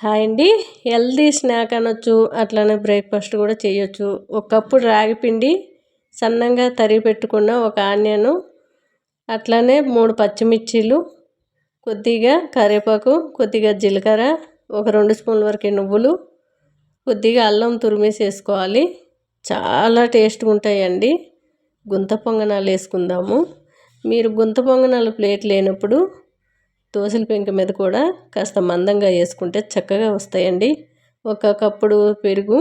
Hi అండి. Healthy snack అనొచ్చు అట్లనే బ్రేక్ఫాస్ట్ కూడా చేయొచ్చు. ఒక కప్పు రాగి సన్నంగా తరిగి పెట్టుకున్న ఒక ఆనియను అట్లనే మూడు పచ్చిమిర్చీలు కొద్దిగా కరివేపాకు కొద్దిగా జీలకర్ర ఒక రెండు స్పూన్ల వరకు నువ్వులు కొద్దిగా అల్లం తురిమేసి వేసుకోవాలి చాలా టేస్ట్గా ఉంటాయండి. గుంత పొంగనాలు వేసుకుందాము. మీరు గుంత పొంగనాలు ప్లేట్ లేనప్పుడు దోశల పెంక మీద కూడా కాస్త మందంగా వేసుకుంటే చక్కగా వస్తాయండి. ఒక కప్పుడు పెరుగు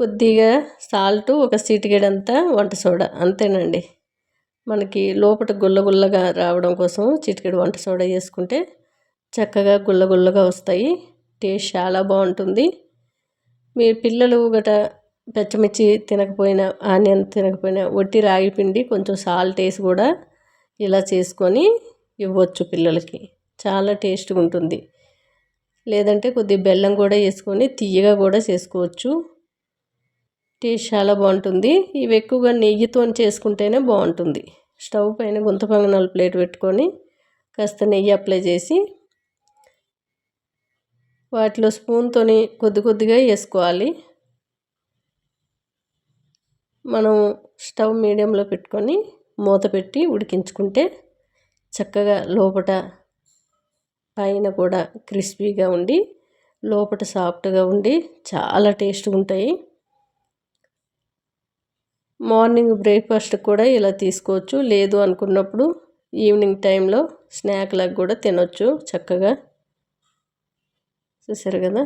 కొద్దిగా సాల్ట్ ఒక చిటికేడంతా వంట సోడా అంతేనండి. మనకి లోపల గుల్లగుల్లగా రావడం కోసం చిటికెడు వంట సోడా వేసుకుంటే చక్కగా గుల్లగుల్లగా వస్తాయి. టేస్ట్ చాలా బాగుంటుంది. మీ పిల్లలు గట పచ్చిమిర్చి తినకపోయినా ఆనియన్ తినకపోయినా ఒట్టి రాగి పిండి కొంచెం సాల్ట్ వేసి కూడా ఇలా చేసుకొని ఇవ్వచ్చు పిల్లలకి. చాలా టేస్ట్గా ఉంటుంది. లేదంటే కొద్ది బెల్లం కూడా వేసుకొని తీయగా కూడా చేసుకోవచ్చు. టేస్ట్ చాలా బాగుంటుంది. ఇవి ఎక్కువగా నెయ్యితో చేసుకుంటేనే బాగుంటుంది. స్టవ్ పైన గుంత పొంగనాలు ప్లేట్ పెట్టుకొని కాస్త నెయ్యి అప్లై చేసి వాటిలో స్పూన్తోని కొద్ది కొద్దిగా వేసుకోవాలి. మనం స్టవ్ మీడియంలో పెట్టుకొని మూత పెట్టి ఉడికించుకుంటే చక్కగా లోపట పైన కూడా క్రిస్పీగా ఉండి లోపల సాఫ్ట్గా ఉండి చాలా టేస్ట్గా ఉంటాయి. మార్నింగ్ బ్రేక్ఫాస్ట్ కూడా ఇలా తీసుకోవచ్చు. లేదు అనుకున్నప్పుడు ఈవినింగ్ టైంలో స్నాక్ లాగా కూడా తినొచ్చు చక్కగా. చూసారు కదా?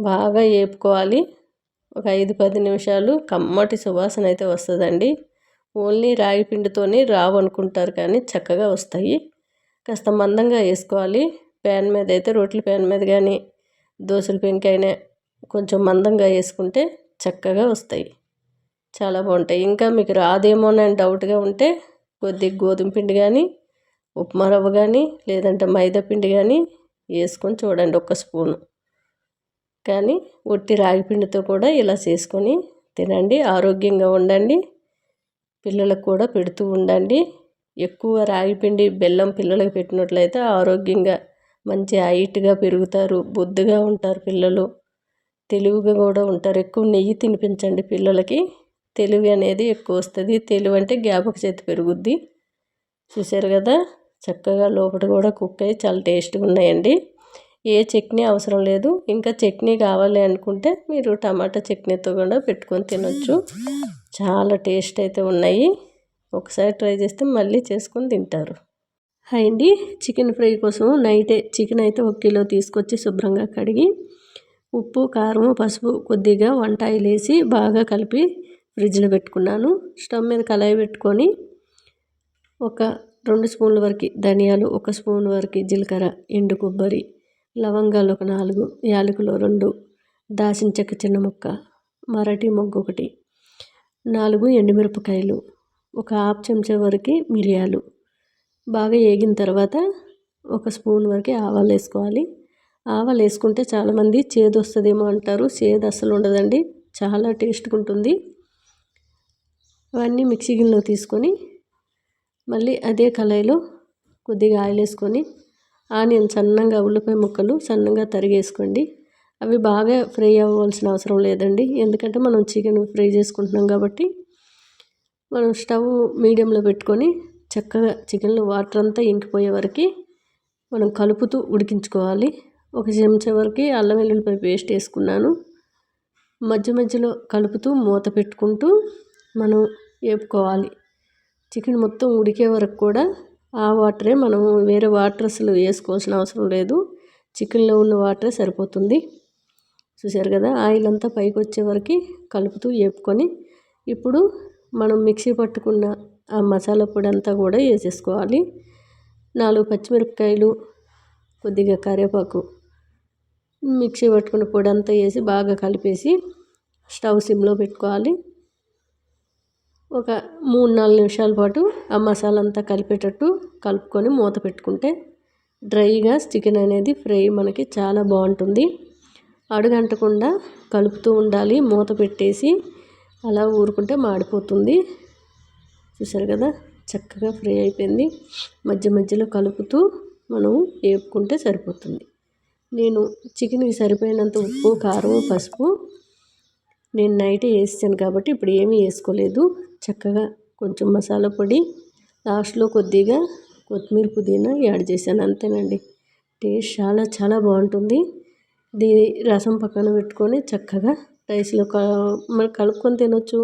బాగా వేపుకోవాలి ఒక ఐదు పది నిమిషాలు కమ్మటి సువాసన అయితే వస్తుందండి. ఓన్లీ రాగి పిండితోనే రావు అనుకుంటారు కానీ చక్కగా వస్తాయి. కాస్త మందంగా వేసుకోవాలి. ప్యాన్ మీద అయితే రొట్టెల ప్యాన్ మీద కానీ దోశల పెంకైనా కొంచెం మందంగా వేసుకుంటే చక్కగా వస్తాయి. చాలా బాగుంటాయి. ఇంకా మీకు రాదేమోనని డౌట్గా ఉంటే కొద్దిగా గోధుమ పిండి కానీ ఉప్మా రవ్వ కానీ లేదంటే మైదా పిండి కానీ వేసుకొని చూడండి ఒక స్పూను. కానీ ఒట్టి రాగి పిండితో కూడా ఇలా చేసుకొని తినండి. ఆరోగ్యంగా ఉండండి. పిల్లలకు కూడా పెడుతూ ఉండండి. ఎక్కువ రాగిపిండి బెల్లం పిల్లలకు పెట్టినట్లయితే ఆరోగ్యంగా మంచి హైట్గా పెరుగుతారు బొద్దుగా ఉంటారు పిల్లలు. తెలివిగా కూడా ఉంటారు. ఎక్కువ నెయ్యి తినిపించండి పిల్లలకి. తెలివి అనేది ఎక్కువ వస్తుంది. తెలివి అంటే జ్ఞాపక చేతి పెరుగుద్ది. చూశారు కదా? చక్కగా లోపల కూడా కుక్ అయ్యి చాలా టేస్ట్గా ఉన్నాయండి. ఏ చట్నీ అవసరం లేదు. ఇంకా చట్నీ కావాలి అనుకుంటే మీరు టమాటా చట్నీతో కూడా పెట్టుకొని తినొచ్చు. చాలా టేస్ట్ అయితే ఉన్నాయి. ఒకసారి ట్రై చేస్తే మళ్ళీ చేసుకొని తింటారు. హాయ్ అండి. చికెన్ ఫ్రై కోసం నైటే చికెన్ అయితే ఒక కిలో తీసుకొచ్చి శుభ్రంగా కడిగి ఉప్పు కారం పసుపు కొద్దిగా వంట ఆయిల్ వేసి బాగా కలిపి ఫ్రిడ్జ్లో పెట్టుకున్నాను. స్టవ్ మీద కళాయి పెట్టుకొని ఒక రెండు స్పూన్ల వరకు ధనియాలు ఒక స్పూన్ వరకు జీలకర్ర ఎండు కొబ్బరి లవంగాలు ఒక నాలుగు యాలకులు రెండు దాసిన చెక్క చిన్న ముక్క మరాఠీ మొగ్గు ఒకటి నాలుగు ఎండుమిరపకాయలు ఒక హాఫ్ చెంచా వరకు మిరియాలు. బాగా వేగిన తర్వాత ఒక స్పూన్ వరకు ఆవాలు వేసుకోవాలి. ఆవాలు వేసుకుంటే చాలామంది చేదు వస్తుందేమో అంటారు. చేదు అస్సలు ఉండదండి. చాలా టేస్ట్గా ఉంటుంది. అవన్నీ మిక్సీ గిన్నెలో తీసుకొని మళ్ళీ అదే కళాయిలో కొద్దిగా ఆయిల్ వేసుకొని ఆనియన్ సన్నగా ఉల్లిపాయ ముక్కలు సన్నగా తరిగేసుకోండి. అవి బాగా ఫ్రై అవ్వాల్సిన అవసరం లేదండి. ఎందుకంటే మనం చికెన్ ఫ్రై చేసుకుంటున్నాం కాబట్టి మనం స్టవ్ మీడియంలో పెట్టుకొని చక్కగా చికెన్లో వాటర్ అంతా ఇంకిపోయే వరకు మనం కలుపుతూ ఉడికించుకోవాలి. ఒక చెంచా వరకు అల్లం వెల్లుల్లిపాయ పేస్ట్ వేసుకున్నాను. మధ్య మధ్యలో కలుపుతూ మూత పెట్టుకుంటూ మనం వేపుకోవాలి. చికెన్ మొత్తం ఉడికే వరకు కూడా ఆ వాటరే మనం వేరే వాటర్ అసలు వేసుకోవాల్సిన అవసరం లేదు. చికెన్లో ఉన్న వాటరే సరిపోతుంది. చూసారు కదా ఆయిల్ అంతా పైకి వచ్చే వరకు కలుపుతూ వేపుకొని ఇప్పుడు మనం మిక్సీ పట్టుకున్న ఆ మసాలా పొడి అంతా కూడా వేసేసుకోవాలి. నాలుగు పచ్చిమిరపకాయలు కొద్దిగా కరివేపాకు మిక్సీ పట్టుకున్న పొడి అంతా వేసి బాగా కలిపేసి స్టవ్ సిమ్లో పెట్టుకోవాలి. ఒక మూడు నాలుగు నిమిషాల పాటు ఆ మసాలా అంతా కలిపేటట్టు కలుపుకొని మూత పెట్టుకుంటే డ్రైగా చికెన్ అనేది ఫ్రై మనకి చాలా బాగుంటుంది. అడుగంటకుండా కలుపుతూ ఉండాలి. మూత పెట్టేసి అలా ఊరుకుంటే మాడిపోతుంది. చూసారు కదా? చక్కగా ఫ్రై అయిపోయింది. మధ్య మధ్యలో కలుపుతూ మనం వేపుకుంటే సరిపోతుంది. నేను చికెన్కి సరిపోయినంత ఉప్పు కారం పసుపు నేను నైట్ వేసాను కాబట్టి ఇప్పుడు ఏమీ వేసుకోలేదు. చక్కగా కొంచెం మసాలా పొడి లాస్ట్లో కొద్దిగా కొత్తిమీర పుదీనా యాడ్ చేశాను. అంతేనండి. టేస్ట్ చాలా చాలా బాగుంటుంది. దీని రసం పక్కన పెట్టుకొని చక్కగా రైస్లో క మనం కలుపుకొని తినొచ్చు.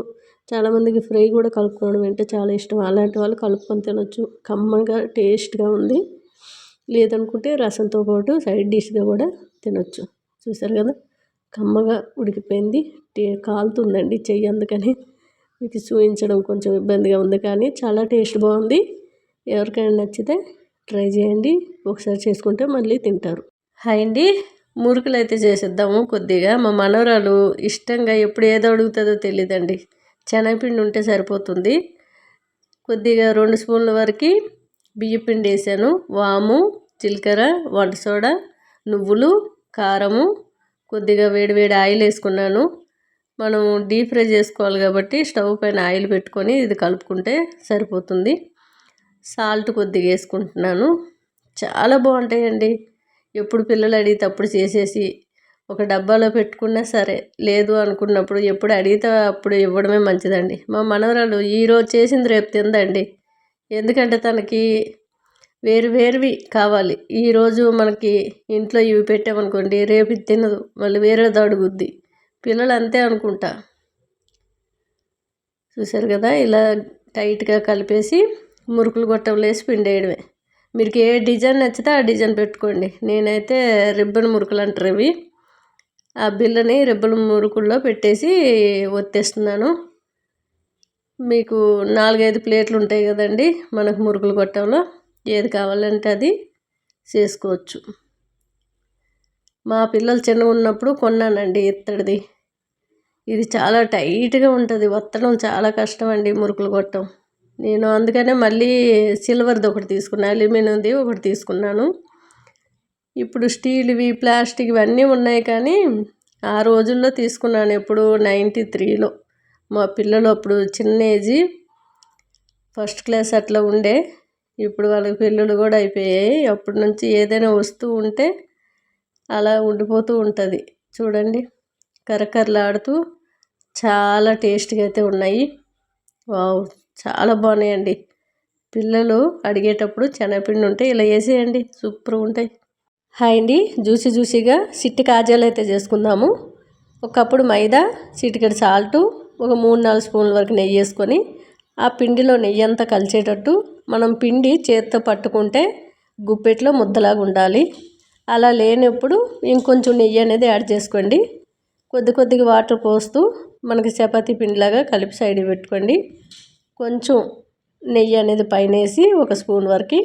చాలామందికి ఫ్రై కూడా కలుపుకోవడం అంటే చాలా ఇష్టం. అలాంటి వాళ్ళు కలుపుకొని తినొచ్చు. కమ్మగా టేస్ట్గా ఉంది. లేదనుకుంటే రసంతో పాటు సైడ్ డిష్గా కూడా తినొచ్చు. చూసారు కదా? కమ్మగా ఉడికిపోయింది. టే కాలుతుందండి చెయ్యి అందుకని. మీకు చూపించడం కొంచెం ఇబ్బందిగా ఉంది కానీ చాలా టేస్ట్ బాగుంది. ఎవరికైనా నచ్చితే ట్రై చేయండి. ఒకసారి చేసుకుంటే మళ్ళీ తింటారు. హాయ్ అండి. మురుకులు అయితే చేసేద్దాము కొద్దిగా. మా మనవరాలు ఇష్టంగా ఎప్పుడు ఏదో అడుగుతుందో తెలియదండి శనగపిండి ఉంటే సరిపోతుంది. కొద్దిగా రెండు స్పూన్ల వరకు బియ్యపిండి వేసాను. వాము జీలకర్ర వంట సోడా నువ్వులు కారము కొద్దిగా వేడివేడి ఆయిల్ వేసుకున్నాను. మనం డీప్ ఫ్రై చేసుకోవాలి కాబట్టి స్టవ్ పైన ఆయిల్ పెట్టుకొని ఇది కలుపుకుంటే సరిపోతుంది. సాల్ట్ కొద్దిగా వేసుకుంటున్నాను. చాలా బాగుంటాయండి. ఎప్పుడు పిల్లలు అడిగితే అప్పుడు చేసేసి ఒక డబ్బాలో పెట్టుకున్నా సరే లేదు అనుకున్నప్పుడు ఎప్పుడు అడిగితే అప్పుడు ఇవ్వడమే మంచిదండి. మా మనవరాలు ఈరోజు చేసింది రేపు తిందండి. ఎందుకంటే తనకి వేరు వేరువి కావాలి. ఈరోజు మనకి ఇంట్లో ఇవి పెట్టామనుకోండి రేపు ఇది తినదు మళ్ళీ వేరేది అడుగుద్ది. పిల్లలు అంతే అనుకుంటా. చూశారు కదా ఇలా టైట్గా కలిపేసి మురుకులు గొట్టంలో వేసి పిండేయడమే. మీకు ఏ డిజైన్ నచ్చితే ఆ డిజైన్ పెట్టుకోండి. నేనైతే రిబ్బన్ మురుకులు అంటారు ఇవి. ఆ బిల్లని రిబ్బన్ మురుకుల్లో పెట్టేసి ఒత్తేస్తున్నాను. మీకు నాలుగైదు ప్లేట్లు ఉంటాయి కదండి మనకు మురుకులు కొట్టంలో ఏది కావాలంటే అది చేసుకోవచ్చు. మా పిల్లలు చిన్నగా ఉన్నప్పుడు కొన్నానండి ఇత్తడిది. ఇది చాలా టైట్గా ఉంటుంది. వత్తడం చాలా కష్టం అండి మురుకులు కొట్టడం నేను అందుకనే మళ్ళీ సిల్వర్ది ఒకటి తీసుకున్నాను అల్యూమినియంది ఒకటి తీసుకున్నాను. ఇప్పుడు స్టీల్వి ప్లాస్టిక్ ఇవన్నీ ఉన్నాయి కానీ ఆ రోజుల్లో తీసుకున్నాను ఎప్పుడు నైంటీ త్రీలో. మా పిల్లలు అప్పుడు చిన్న ఏజీ ఫస్ట్ క్లాస్ అట్లా ఉండే. ఇప్పుడు వాళ్ళకి పిల్లలు కూడా అయిపోయాయి. అప్పటి నుంచి ఏదైనా వస్తూ ఉంటే అలా ఉండిపోతూ ఉంటుంది. చూడండి కరకరలాడుతూ చాలా టేస్ట్గా అయితే ఉన్నాయి. వావ్! చాలా బాగున్నాయండి. పిల్లలు అడిగేటప్పుడు శనగపిండి ఉంటే ఇలా వేసేయండి సూపర్గా ఉంటాయి. హాయ్ అండి. జ్యూసీ జ్యూసీగా సిట్టి కాజాలు అయితే చేసుకుందాము. ఒకప్పుడు మైదా చిటికెడు సాల్టు ఒక మూడు నాలుగు స్పూన్ల వరకు నెయ్యి వేసుకొని ఆ పిండిలో నెయ్యి అంతా కలిసేటట్టు మనం పిండి చేత్తో పట్టుకుంటే గుప్పెట్లో ముద్దలాగా ఉండాలి. అలా లేనప్పుడు ఇంకొంచెం నెయ్యి అనేది యాడ్ చేసుకోండి. కొద్ది కొద్దిగా వాటర్ పోస్తూ మనకి చపాతీ పిండిలాగా కలిపి సైడ్ పెట్టుకోండి. కొంచెం నెయ్యి అనేది పైన వేసి ఒక స్పూన్ వరకు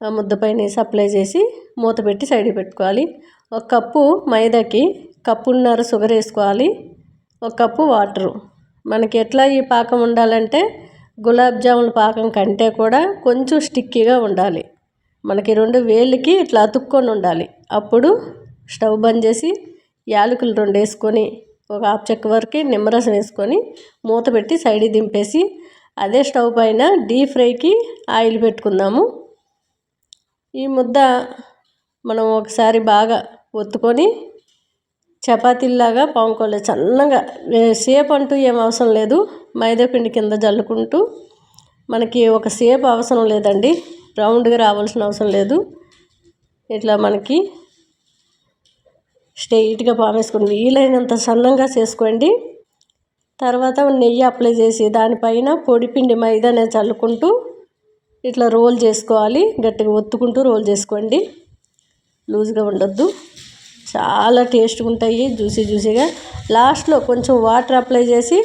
ముద్ద పైన వేసి అప్లై చేసి మూత పెట్టి సైడ్ పెట్టుకోవాలి. ఒక కప్పు మైదాకి కప్పున్నర షుగర్ వేసుకోవాలి. ఒక కప్పు వాటరు. మనకి ఎట్లా ఈ పాకం ఉండాలంటే గులాబ్ జామున్ పాకం కంటే కూడా కొంచెం స్టిక్కీగా ఉండాలి. మనకి రెండు వేళ్ళకి ఇట్లా అతుక్కొని ఉండాలి. అప్పుడు స్టవ్ బంద్ చేసి యాలకులు రెండు వేసుకొని ఒక హాఫ్ చెక్క వరకు నిమ్మరసం వేసుకొని మూత పెట్టి సైడ్ దింపేసి అదే స్టవ్ పైన డీప్ ఫ్రైకి ఆయిల్ పెట్టుకుందాము. ఈ ముద్ద మనం ఒకసారి బాగా ఒత్తుకొని చపాతీల్లాగా పాముకోలే సన్నగా సేప్ అంటూ ఏం అవసరం లేదు. మైదాపిండి కింద జల్లుకుంటూ మనకి ఒక సేపు అవసరం లేదండి. రౌండ్గా రావాల్సిన అవసరం లేదు. ఇట్లా మనకి స్ట్రైట్గా పామేసుకోండి వీలైనంత సన్నంగా చేసుకోండి. తర్వాత నెయ్యి అప్లై చేసి దానిపైన పొడిపిండి మైదానే చల్లుకుంటూ ఇట్లా రోల్ చేసుకోవాలి. గట్టిగా ఒత్తుకుంటూ రోల్ చేసుకోండి. లూజ్గా ఉండొద్దు. చాలా టేస్ట్గా ఉంటాయి. జ్యూసీ జ్యూసీగా. లాస్ట్లో కొంచెం వాటర్ అప్లై చేసి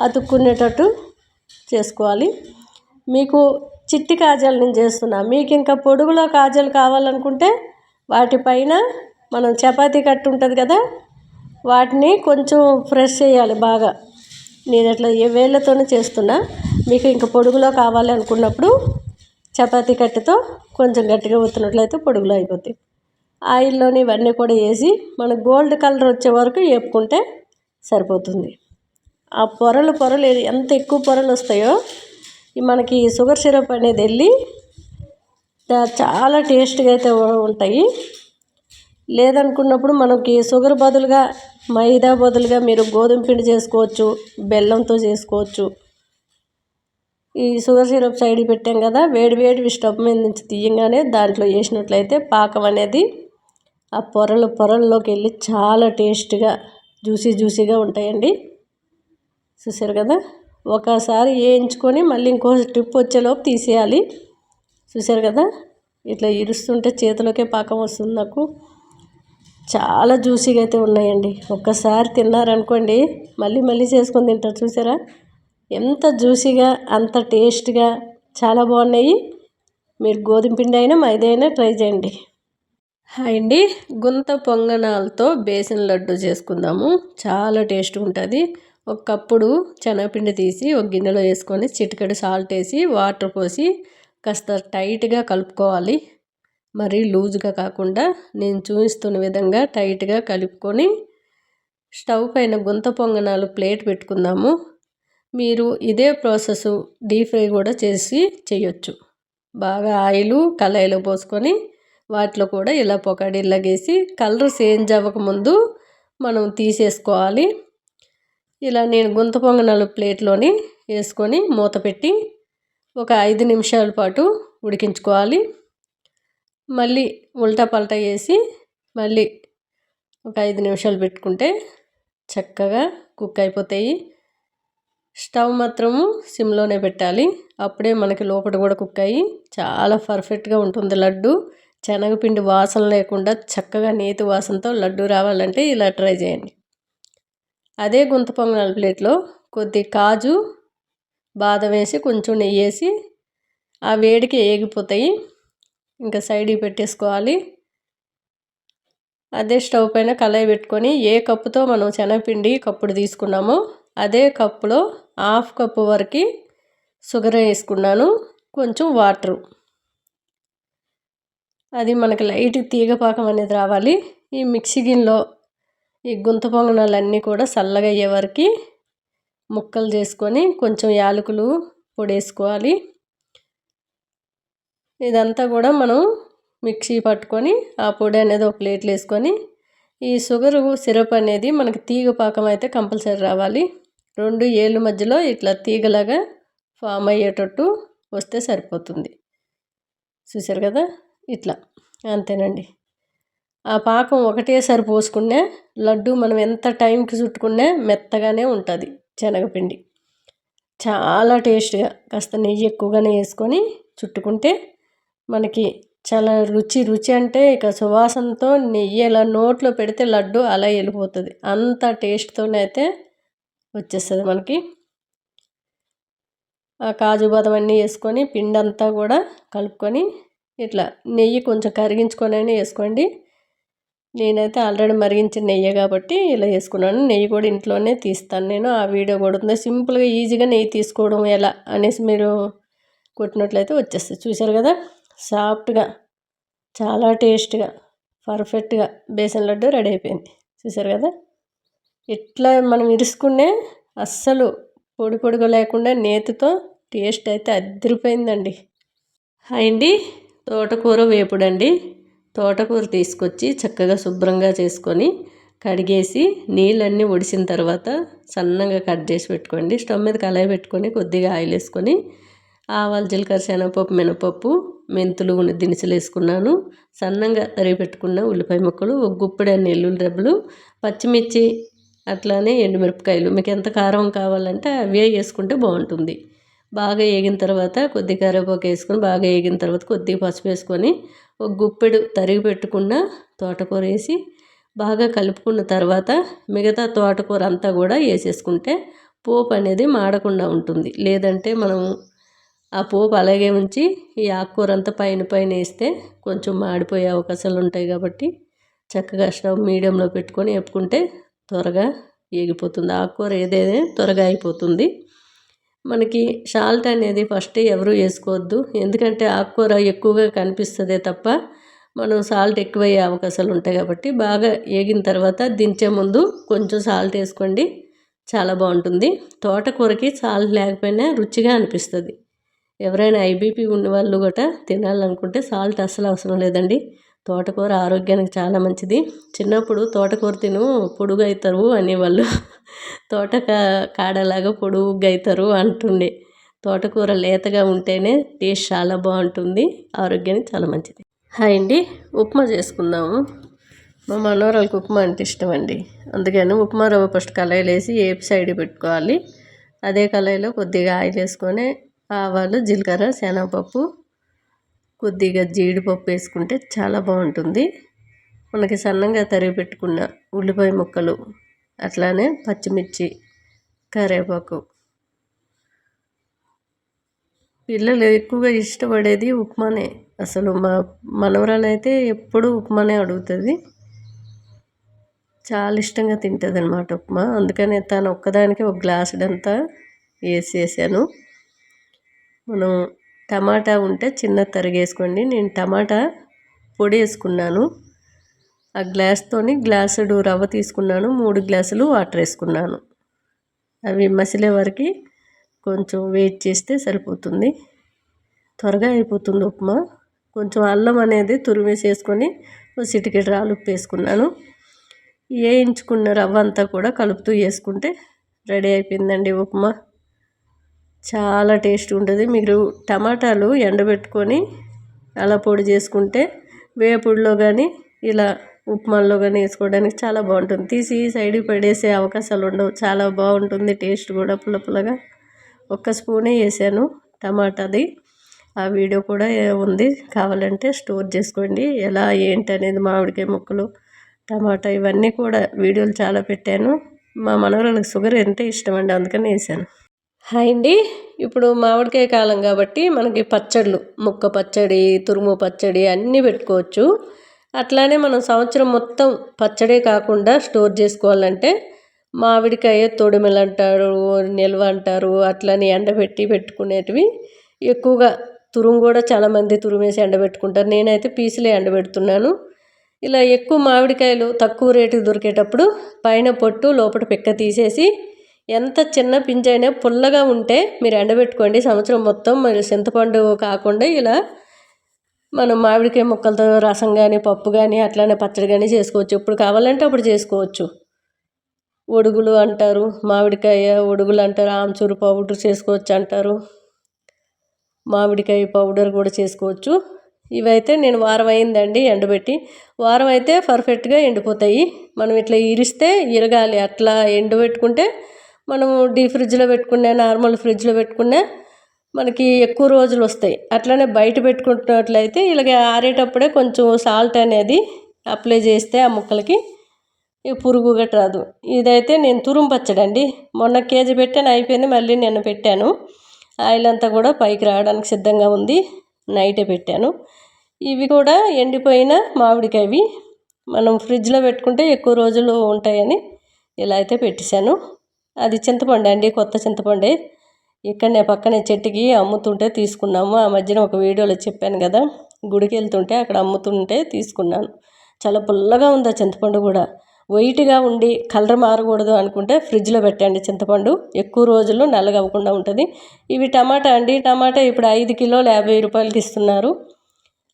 అతుక్కునేటట్టు చేసుకోవాలి. మీకు చిట్టి కాజాలు నేను చేస్తున్నా. మీకు ఇంకా పొడుగులో కాజాలు కావాలనుకుంటే వాటిపైన మనం చపాతీ కట్టు ఉంటుంది కదా వాటిని కొంచెం ఫ్రెష్ చేయాలి బాగా. నేను అట్లా ఏ వేళ్ళతోనే చేస్తున్నా. మీకు ఇంకా పొడుగులో కావాలి అనుకున్నప్పుడు చపాతీ కట్టెతో కొంచెం గట్టిగా ఊతున్నట్లయితే పొడుగులో అయిపోతాయి. ఆయిల్లోని ఇవన్నీ కూడా వేసి మన గోల్డ్ కలర్ వచ్చే వరకు వేపుకుంటే సరిపోతుంది. ఆ పొరలు పొరలు ఎంత ఎక్కువ పొరలు వస్తాయో మనకి షుగర్ సిరప్ అనేది వెళ్ళి చాలా టేస్ట్గా అయితే ఉంటాయి. లేదనుకున్నప్పుడు మనకి షుగర్ బదులుగా మైదా బదులుగా మీరు గోధుమ పిండి చేసుకోవచ్చు బెల్లంతో చేసుకోవచ్చు. ఈ షుగర్ సిరప్ సైడ్ పెట్టాం కదా వేడి వేడి స్టవ్ మీద నుంచి తీయంగానే దాంట్లో వేసినట్లయితే పాకం అనేది ఆ పొరలు పొరల్లోకి వెళ్ళి చాలా టేస్ట్గా జ్యూసీ జ్యూసీగా ఉంటాయండి. చూసారు కదా? ఒకసారి వేయించుకొని మళ్ళీ ఇంకో ట్రిప్ వచ్చేలోపు తీసేయాలి. చూసారు కదా? ఇట్లా ఇరుస్తుంటే చేతిలోకే పాకం వస్తుంది నాకు. చాలా జ్యూసీగా అయితే ఉన్నాయండి. ఒక్కసారి తిన్నారనుకోండి మళ్ళీ మళ్ళీ చేసుకొని తింటారు. చూసారా? ఎంత జ్యూసీగా అంత టేస్ట్గా చాలా బాగున్నాయి. మీరు గోధుమ పిండి అయినా మైదైనా అయినా ట్రై చేయండి. హాయ్ అండి. గుంత పొంగనాలతో బేసన్ లడ్డు చేసుకుందాము. చాలా టేస్ట్గా ఉంటుంది. ఒక కప్పుడు శనగపిండి తీసి ఒక గిన్నెలో వేసుకొని చిటికెడు సాల్ట్ వేసి వాటర్ పోసి కాస్త టైట్గా కలుపుకోవాలి. మరీ లూజ్గా కాకుండా నేను చూపిస్తున్న విధంగా టైట్గా కలుపుకొని స్టవ్ పైన గుంత పొంగనాలు ప్లేట్ పెట్టుకుందాము. మీరు ఇదే ప్రాసెస్ డీప్ ఫ్రై కూడా చేసి చేయొచ్చు. బాగా ఆయిల్ కళాయిలో పోసుకొని వాటిలో కూడా ఇలా పొకడిల్లగేసి కలర్ చేంజ్ అవ్వకముందు మనం తీసేసుకోవాలి. ఇలా నేను గుంత పొంగనాలు ప్లేట్లోని వేసుకొని మూత పెట్టి ఒక ఐదు నిమిషాల పాటు ఉడికించుకోవాలి. మళ్ళీ ఉల్టా పల్టా వేసి మళ్ళీ ఒక ఐదు నిమిషాలు పెట్టుకుంటే చక్కగా కుక్ అయిపోతాయి. స్టవ్ మాత్రము సిమ్లోనే పెట్టాలి. అప్పుడే మనకి లోపల కూడా కుక్ అయ్యి చాలా పర్ఫెక్ట్గా ఉంటుంది లడ్డు. శనగపిండి వాసన లేకుండా చక్కగా నేతి వాసనతో లడ్డు రావాలంటే ఇలా ట్రై చేయండి. అదే గుంత పొంగనాల ప్లేట్లో కొద్ది కాజు బాదం వేసి కొంచెం నెయ్యి వేసి ఆ వేడికి ఏగిపోతాయి. ఇంకా సైడ్కి పెట్టేసుకోవాలి. అదే స్టవ్ పైన కళాయి పెట్టుకొని ఏ కప్పుతో మనం శనగపిండి కప్పుడు తీసుకున్నామో అదే కప్పులో హాఫ్ కప్పు వరకు షుగర్ వేసుకున్నాను. కొంచెం వాటరు. అది మనకి లైట్ తీగపాకం అనేది రావాలి. ఈ మిక్సీ గిన్నెలో ఈ గుంత పొంగనాలన్నీ కూడా చల్లగా అయ్యే వరకు ముక్కలు చేసుకొని కొంచెం యాలకులు పొడి వేసుకోవాలి. ఇదంతా కూడా మనం మిక్సీ పట్టుకొని ఆ పొడి అనేది ఒక ప్లేట్లో వేసుకొని ఈ షుగర్ సిరప్ అనేది మనకి తీగ పాకం అయితే కంపల్సరీ రావాలి. రెండు ఏళ్ళ మధ్యలో ఇట్లా తీగలాగా ఫామ్ అయ్యేటట్టు వస్తే సరిపోతుంది. చూసారు కదా? ఇట్లా. అంతేనండి. ఆ పాకం ఒకటేసారి పోసుకునే లడ్డు మనం ఎంత టైంకి చుట్టుకున్నా మెత్తగానే ఉంటుంది శనగపిండి. చాలా టేస్ట్గా కాస్త నెయ్యి ఎక్కువగానే వేసుకొని చుట్టుకుంటే మనకి చాలా రుచి రుచి అంటే ఇక సువాసనతో నెయ్యి ఇలా నోట్లో పెడితే లడ్డు అలా వెళ్ళిపోతుంది అంత టేస్ట్తోనే అయితే వచ్చేస్తుంది మనకి. ఆ కాజు బాదం అన్నీ వేసుకొని పిండి అంతా కూడా కలుపుకొని ఇట్లా నెయ్యి కొంచెం కరిగించుకొని వేసుకోండి. నేనైతే ఆల్రెడీ మరిగించిన నెయ్యి కాబట్టి ఇలా వేసుకున్నాను. నెయ్యి కూడా ఇంట్లోనే తీస్తాను నేను. ఆ వీడియో కూడా ఉంది. సింపుల్గా ఈజీగా నెయ్యి తీసుకోవడం ఎలా అనేసి మీరు కొట్టినట్లయితే వచ్చేస్తుంది. చూసారు కదా? సాఫ్ట్గా చాలా టేస్ట్గా పర్ఫెక్ట్గా బేసన్ లడ్డు రెడీ అయిపోయింది. చూసారు కదా? ఇట్లా మనం ఇరుసుకునే అస్సలు పొడి పొడిగా లేకుండా నేతితో టేస్ట్ అయితే అదిరిపోయిందండి. అండి తోటకూర వేపుడండి. తోటకూర తీసుకొచ్చి చక్కగా శుభ్రంగా చేసుకొని కడిగేసి నీళ్ళన్నీ ఒడిసిన తర్వాత సన్నంగా కట్ చేసి పెట్టుకోండి. స్టవ్ మీద కళాయి పెట్టుకొని కొద్దిగా ఆయిల్ వేసుకొని ఆవాలు జీలకర్ర శనగపప్పు మినపప్పు మెంతులు దినుసులు వేసుకున్నాను. సన్నంగా తరిగి పెట్టుకున్న ఉల్లిపాయ ముక్కలు ఒక గుప్పెడు అన్ని ఎల్లుల్లి రెబ్బలు పచ్చిమిర్చి అట్లానే ఎండుమిరపకాయలు. మీకు ఎంత కారం కావాలంటే అవే వేసుకుంటే బాగుంటుంది. బాగా వేగిన తర్వాత కొద్ది కరివేపాకు వేసుకొని బాగా వేగిన తర్వాత కొద్దిగా పసుపు వేసుకొని ఒక గుప్పెడు తరిగి పెట్టుకున్న తోటకూర వేసి బాగా కలుపుకున్న తర్వాత మిగతా తోటకూర అంతా కూడా వేసేసుకుంటే పోపు అనేది మాడకుండా ఉంటుంది. లేదంటే మనం ఆ పోపు అలాగే ఉంచి ఈ ఆకుకూర అంతా పైన పైన వేస్తే కొంచెం మాడిపోయే అవకాశాలు ఉంటాయి కాబట్టి చక్కగా స్టవ్ మీడియంలో పెట్టుకొని వేపుకుంటే త్వరగా ఏగిపోతుంది. ఆకుకూర ఏదైనా త్వరగా అయిపోతుంది. మనకి సాల్ట్ అనేది ఫస్ట్ ఎవరు వేసుకోవద్దు. ఎందుకంటే ఆకుకూర ఎక్కువగా కనిపిస్తుందే తప్ప మనం సాల్ట్ ఎక్కువయ్యే అవకాశాలు ఉంటాయి కాబట్టి బాగా ఏగిన తర్వాత దించే ముందు కొంచెం సాల్ట్ వేసుకోండి. చాలా బాగుంటుంది. తోటకూరకి సాల్ట్ లేకపోయినా రుచిగా అనిపిస్తుంది. ఎవరైనా ఐబీపీ ఉన్న వాళ్ళు కూడా తినాలనుకుంటే సాల్ట్ అస్సలు అవసరం లేదండి. తోటకూర ఆరోగ్యానికి చాలా మంచిది. చిన్నప్పుడు తోటకూర తిను పొడుగు అవుతారు అనేవాళ్ళు. తోట కాడలాగా పొడుగుగా అవుతారు అంటుండే. తోటకూర లేతగా ఉంటేనే టేస్ట్ చాలా బాగుంటుంది ఆరోగ్యానికి చాలా మంచిది. హాయ్ అండి ఉప్మా చేసుకుందాము. మా మనోరాలకు ఉప్మా అంటే ఇష్టం అండి అందుకని ఉప్మా రవ్వ ఫస్ట్ కళాయిలు వేసి ఏపి సైడ్ పెట్టుకోవాలి. అదే కళాయిలో కొద్దిగా ఆయిల్ వేసుకొని ఆవాలు జీలకర్ర శనగపప్పు కొద్దిగా జీడిపప్పు వేసుకుంటే చాలా బాగుంటుంది. మనకి సన్నంగా తరిగి పెట్టుకున్న ఉల్లిపాయ ముక్కలు అట్లానే పచ్చిమిర్చి కరివేపాకు పిల్లలు ఎక్కువగా ఇష్టపడేది ఉప్మానే. అసలు మా మనవరాలైతే ఎప్పుడూ ఉప్మానే అడుగుతుంది. చాలా ఇష్టంగా తింటుంది అనమాట ఉప్మా. అందుకనే తను ఒక్కదానికి ఒక గ్లాసుడంతా వేసేసాను మనం టమాటా ఉంటే చిన్న తరిగేసుకోండి. నేను టమాటా పొడి వేసుకున్నాను. ఆ గ్లాస్తోని గ్లాసుడు రవ్వ తీసుకున్నాను. మూడు గ్లాసులు వాటర్ వేసుకున్నాను. అవి మసిలే వరకు కొంచెం వెయిట్ చేస్తే సరిపోతుంది. త్వరగా అయిపోతుంది ఉప్మా. కొంచెం అల్లం అనేది తురిమేసేసుకొని సిటికెట్ రాలు ఉప్పు వేసుకున్నాను. వేయించుకున్న రవ్వ అంతా కూడా కలుపుతూ వేసుకుంటే రెడీ అయిపోయిందండి ఉప్మా. చాలా టేస్ట్ ఉంటుంది. మీరు టమాటాలు ఎండబెట్టుకొని అలా పొడి చేసుకుంటే వేపుడులో కానీ ఇలా ఉప్మాల్లో కానీ వేసుకోవడానికి చాలా బాగుంటుంది. తీసి సైడ్కి పడేసే అవకాశాలు ఉండవు. చాలా బాగుంటుంది. టేస్ట్ కూడా పులపులగా ఒక్క స్పూనే వేసాను టమాటాది. ఆ వీడియో కూడా ఉంది. కావాలంటే స్టోర్ చేసుకోండి. ఎలా ఏంటి అనేది మామిడికాయ ముక్కలు టమాటా ఇవన్నీ కూడా వీడియోలు చాలా పెట్టాను. మా మనవరాలకు షుగర్ ఎంత ఇష్టం అండి అందుకని వేసాను. హాయ్ అండి. ఇప్పుడు మామిడికాయ కాలం కాబట్టి మనకి పచ్చళ్ళు ముక్క పచ్చడి తురుము పచ్చడి అన్నీ పెట్టుకోవచ్చు. అట్లానే మనం సంవత్సరం మొత్తం పచ్చడే కాకుండా స్టోర్ చేసుకోవాలంటే మామిడికాయ తొడిమెలు అంటారు నిల్వ అంటారు అట్లని ఎండబెట్టి పెట్టుకునేటివి. ఎక్కువగా తురుము కూడా చాలామంది తురుమేసి ఎండబెట్టుకుంటారు. నేనైతే పీసులే ఎండబెడుతున్నాను. ఇలా ఎక్కువ మామిడికాయలు తక్కువ రేటుకి దొరికేటప్పుడు పైన పొట్టు లోపల పిక్క తీసేసి ఎంత చిన్న పింజైనా పుల్లగా ఉంటే మీరు ఎండబెట్టుకోండి. సంవత్సరం మొత్తం మరి చింతపండు కాకుండా ఇలా మనం మామిడికాయ ముక్కలతో రసం కానీ పప్పు కానీ అట్లానే పచ్చడి కానీ చేసుకోవచ్చు. ఎప్పుడు కావాలంటే అప్పుడు చేసుకోవచ్చు. ఒడుగులు అంటారు మామిడికాయ ఒడుగులు అంటారు ఆమ్చూరు పౌడర్ చేసుకోవచ్చు అంటారు. మామిడికాయ పౌడర్ కూడా చేసుకోవచ్చు. ఇవైతే నేను వారం అయిందండి ఎండబెట్టి. వారం అయితే పర్ఫెక్ట్గా ఎండిపోతాయి. మనం ఇట్లా ఇరిస్తే ఇరగాలి. అట్లా ఎండబెట్టుకుంటే మనము డీ ఫ్రిడ్జ్లో పెట్టుకునే నార్మల్ ఫ్రిడ్జ్లో పెట్టుకునే మనకి ఎక్కువ రోజులు వస్తాయి. అట్లనే బయట పెట్టుకుంటున్నట్లయితే ఇలాగ ఆరేటప్పుడే కొంచెం సాల్ట్ అనేది అప్లై చేస్తే ఆ ముక్కలకి పురుగు గట్ట రాదు. ఇదైతే నేను తురుం పచ్చడండి మొన్న కేజీ పెట్టాను అయిపోయింది మళ్ళీ నేను పెట్టాను. ఆయిల్ అంతా కూడా పైకి రావడానికి సిద్ధంగా ఉంది. నైటే పెట్టాను. ఇవి కూడా ఎండిపోయిన మామిడికాయవి మనం ఫ్రిడ్జ్లో పెట్టుకుంటే ఎక్కువ రోజులు ఉంటాయని ఇలా అయితే పెట్టేశాను. అది చింతపండు అండి కొత్త చింతపండే. ఇక్కడనే పక్కనే చెట్టుకి అమ్ముతుంటే తీసుకున్నాము. ఆ మధ్యన ఒక వీడియోలో చెప్పాను కదా గుడికి వెళ్తుంటే అక్కడ అమ్ముతుంటే తీసుకున్నాను. చాలా పుల్లగా ఉంది ఆ చింతపండు కూడా. వైట్గా ఉండి కలర్ మారకూడదు అనుకుంటే ఫ్రిడ్జ్లో పెట్టండి చింతపండు. ఎక్కువ రోజులు నల్లగా అవ్వకుండా ఉంటుంది. ఇవి టమాటా అండి. టమాటా ఇప్పుడు ఐదు కిలోలు యాభై రూపాయలకి ఇస్తున్నారు.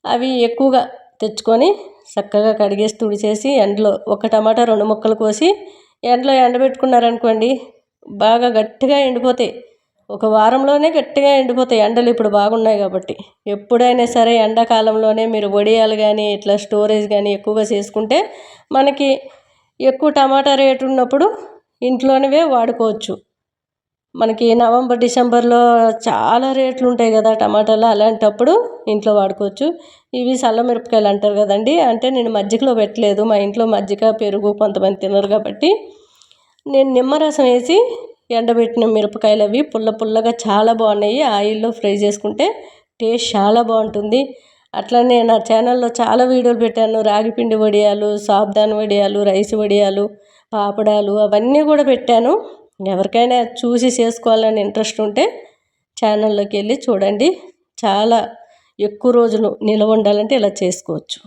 అవి ఎక్కువగా తెచ్చుకొని చక్కగా కడిగేసి తుడిచేసి ఎండలో ఒక టమాటా రెండు ముక్కలు కోసి ఎండలో ఎండబెట్టుకున్నారనుకోండి బాగా గట్టిగా ఎండిపోతాయి. ఒక వారంలోనే గట్టిగా ఎండిపోతాయి. ఎండలు ఇప్పుడు బాగున్నాయి కాబట్టి. ఎప్పుడైనా సరే ఎండాకాలంలోనే మీరు వడియాలు కానీ ఇట్లా స్టోరేజ్ కానీ ఎక్కువగా చేసుకుంటే మనకి ఎక్కువ టమాటా రేటు ఉన్నప్పుడు ఇంట్లోనివే వాడుకోవచ్చు. మనకి నవంబర్ డిసెంబర్లో చాలా రేట్లు ఉంటాయి కదా టమాటాలు. అలాంటప్పుడు ఇంట్లో వాడుకోవచ్చు. ఇవి సల్లమిరపకాయలు అంటారు కదండి. అంటే నేను మజ్జిగలో పెట్టలేదు. మా ఇంట్లో మజ్జిగ పెరుగు కొంతమంది తినరు కాబట్టి నేను నిమ్మరసం వేసి ఎండబెట్టిన మిరపకాయలు అవి పుల్ల పుల్లగా చాలా బాగున్నాయి. ఆయిల్లో ఫ్రై చేసుకుంటే టేస్ట్ చాలా బాగుంటుంది. అట్లనే నా ఛానల్లో చాలా వీడియోలు పెట్టాను. రాగిపిండి వడియాలు సాబ్దాన్ వడియాలు రైస్ వడియాలు పాపడాలు అవన్నీ కూడా పెట్టాను. ఎవరికైనా చూసి చేసుకోవాలని ఇంట్రెస్ట్ ఉంటే ఛానల్లోకి వెళ్ళి చూడండి. చాలా ఎక్కువ రోజులు నిలవ ఉండాలంటే ఇలా చేసుకోవచ్చు.